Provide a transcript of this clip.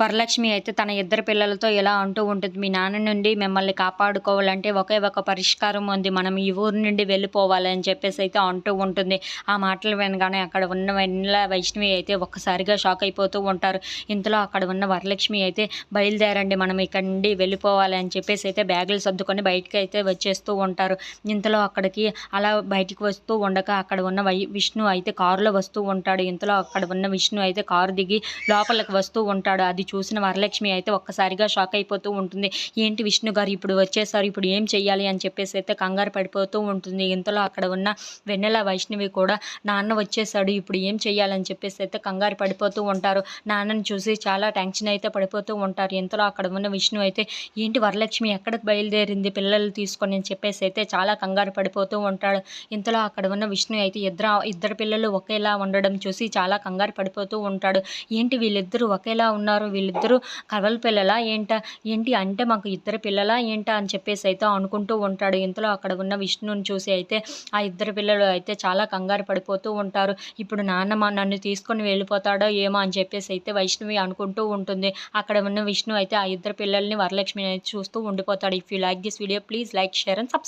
వరలక్ష్మి అయితే తన ఇద్దరు పిల్లలతో ఇలా అంటూ ఉంటుంది మీ నాన్న నుండి మిమ్మల్ని కాపాడుకోవాలంటే ఒకే ఒక పరిష్కారం ఉంది. మనం ఈ ఊరు నుండి వెళ్ళిపోవాలని చెప్పేసి అయితే అంటూ ఉంటుంది. ఆ మాటలు వినగానే అక్కడ ఉన్న వెన్నెల వైష్ణవి అయితే ఒక్కసారిగా షాక్ అయిపోతూ ఉంటారు. ఇంతలో అక్కడ ఉన్న వరలక్ష్మి అయితే బయలుదేరండి మనం ఇక్కడ నుండి వెళ్ళిపోవాలని చెప్పేసి అయితే బ్యాగులు సర్దుకొని బయటకు అయితే వచ్చేస్తూ ఉంటారు. ఇంతలో అక్కడికి అలా బయటికి వస్తూ ఉండగా అక్కడ ఉన్న వై విష్ణు అయితే కారులో వస్తూ ఉంటాడు. ఇంతలో అక్కడ ఉన్న విష్ణు అయితే కారు దిగి లోపలికి వస్తూ ఉంటాడు. అది చూసిన వరలక్ష్మి అయితే ఒక్కసారిగా షాక్ అయిపోతూ ఉంటుంది. ఏంటి విష్ణు గారు ఇప్పుడు వచ్చేసారు ఇప్పుడు ఏం చెయ్యాలి అని చెప్పేసి అయితే కంగారు పడిపోతూ ఉంటుంది. ఇంతలో అక్కడ ఉన్న వెన్నెల వైష్ణవి కూడా నాన్న వచ్చేసాడు ఇప్పుడు ఏం చెయ్యాలని చెప్పేసి అయితే కంగారు పడిపోతూ ఉంటారు. నాన్నని చూసి చాలా టెన్షన్ అయితే పడిపోతూ ఉంటారు. ఇంతలో అక్కడ ఉన్న విష్ణు అయితే ఏంటి వరలక్ష్మి ఎక్కడికి బయలుదేరింది పిల్లలు తీసుకొని అని చెప్పేసి అయితే చాలా కంగారు పడిపోతూ ఉంటాడు. ఇంతలో అక్కడ ఉన్న విష్ణు అయితే ఇద్దరు ఇద్దరు పిల్లలు ఒకేలా ఉండడం చూసి చాలా కంగారు పడిపోతూ ఉంటాడు. ఏంటి వీళ్ళిద్దరూ ఒకేలా ఉన్నారు? వీళ్ళిద్దరూ కవల పిల్లలా ఏంటా? ఏంటి అంటే మాకు ఇద్దరు పిల్లలా ఏంటా అని చెప్పేసి అయితే అనుకుంటూ ఉంటాడు. ఇంతలో అక్కడ ఉన్న విష్ణుని చూసి అయితే ఆ ఇద్దరు పిల్లలు అయితే చాలా కంగారు పడిపోతూ ఉంటారు. ఇప్పుడు నాన్నమ్మ నన్ను తీసుకొని వెళ్ళిపోతాడో ఏమో అని చెప్పేసి అయితే వైష్ణవి అనుకుంటూ ఉంటుంది. అక్కడ ఉన్న విష్ణు అయితే ఆ ఇద్దరు పిల్లల్ని వరలక్ష్మిని అయితే చూస్తూ ఉండిపోతాడు. If you like this video please like share and subscribe